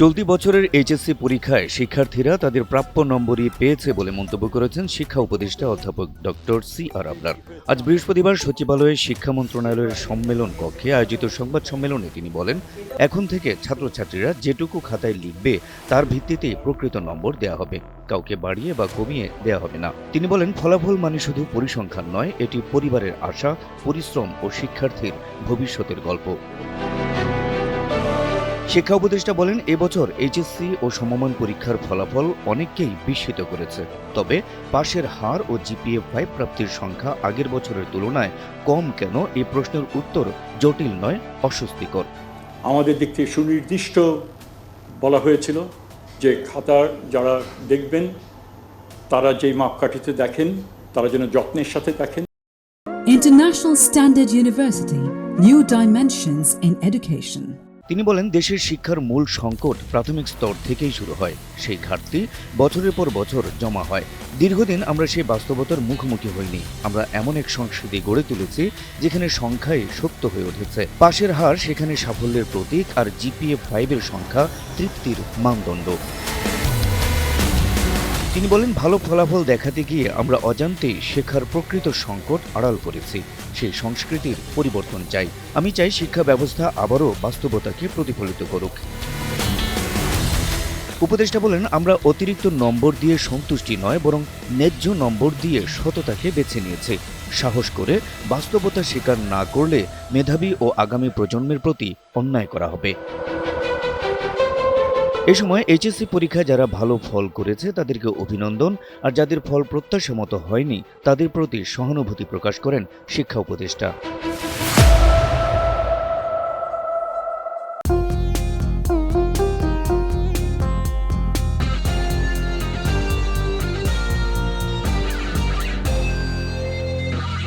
চলতি বছরের এইচএসসি পরীক্ষায় শিক্ষার্থীরা তাদের প্রাপ্য নম্বরই পেয়েছে বলে মন্তব্য করেছেন শিক্ষা উপদেষ্টা অধ্যাপক ডক্টর সি আর আবরার। আজ বৃহস্পতিবার সচিবালয়ে শিক্ষা মন্ত্রণালয়ের সম্মেলন কক্ষে আয়োজিত সংবাদ সম্মেলনে তিনি বলেন, এখন থেকে ছাত্রছাত্রীরা যেটুকু খাতায় লিখবে তার ভিত্তিতেই প্রকৃত নম্বর দেওয়া হবে। কাউকে বাড়িয়ে বা কমিয়ে দেওয়া হবে না। তিনি বলেন, ফলাফল মানে শুধু পরিসংখ্যান নয়, এটি পরিবারের আশা, পরিশ্রম ও শিক্ষার্থীর ভবিষ্যতের গল্প। শিক্ষা উপদেষ্টা বলেন এবছর এইচএসসি ও সমমান পরীক্ষার ফলাফল অনেককেই বিস্মিত করেছে। তবে পাশের হার ও জিপিএ ফাইভ প্রাপ্তির সংখ্যা আগের বছরের তুলনায় কম কেন এই প্রশ্নের উত্তর জটিল নয় অস্বস্তিকর। আমাদের দিক থেকে সুনির্দিষ্ট বলা হয়েছিল যে খাতা যারা দেখবেন তারা যেই মাপকাঠিতে দেখেন তারা যেন যত্নের সাথে দেখেন। International Standard University New Dimensions in Education. তিনি বলেন, দেশের শিক্ষার মূল সংকট প্রাথমিক স্তর থেকেই শুরু হয়। সেই ঘাটতি বছরের পর বছর জমা হয়। দীর্ঘদিন আমরা সেই বাস্তবতার মুখোমুখি হইনি। আমরা এমন এক সংস্কৃতি গড়ে তুলেছি, যেখানে সংখ্যায় সত্য হয়ে উঠেছে। পাশের হার সেখানে সাফল্যের প্রতীক আর জিপিএ ফাইভের সংখ্যা তৃপ্তির মানদণ্ড। তিনি বলেন, ভালো ফলাফল দেখাতে গিয়ে আমরা অজান্তেই শেখার প্রকৃত সংকট আড়াল করেছি। সেই সংস্কৃতির পরিবর্তন চাই। আমি চাই শিক্ষা ব্যবস্থা আবারও বাস্তবতাকে প্রতিফলিত করুক। উপদেষ্টা বলেন, আমরা অতিরিক্ত নম্বর দিয়ে সন্তুষ্টি নয়, বরং ন্যায্য নম্বর দিয়ে সততাকে বেছে নিয়েছে। সাহস করে বাস্তবতা স্বীকার না করলে মেধাবী ও আগামী প্রজন্মের প্রতি অন্যায় করা হবে। এ সময় এইচএসসি পরীক্ষায় যারা ভালো ফল করেছে, তাদেরকে অভিনন্দন। আর যাদের ফল প্রত্যাশা মতো হয়নি, তাদের প্রতি সহানুভূতি প্রকাশ করেন শিক্ষা উপদেষ্টা।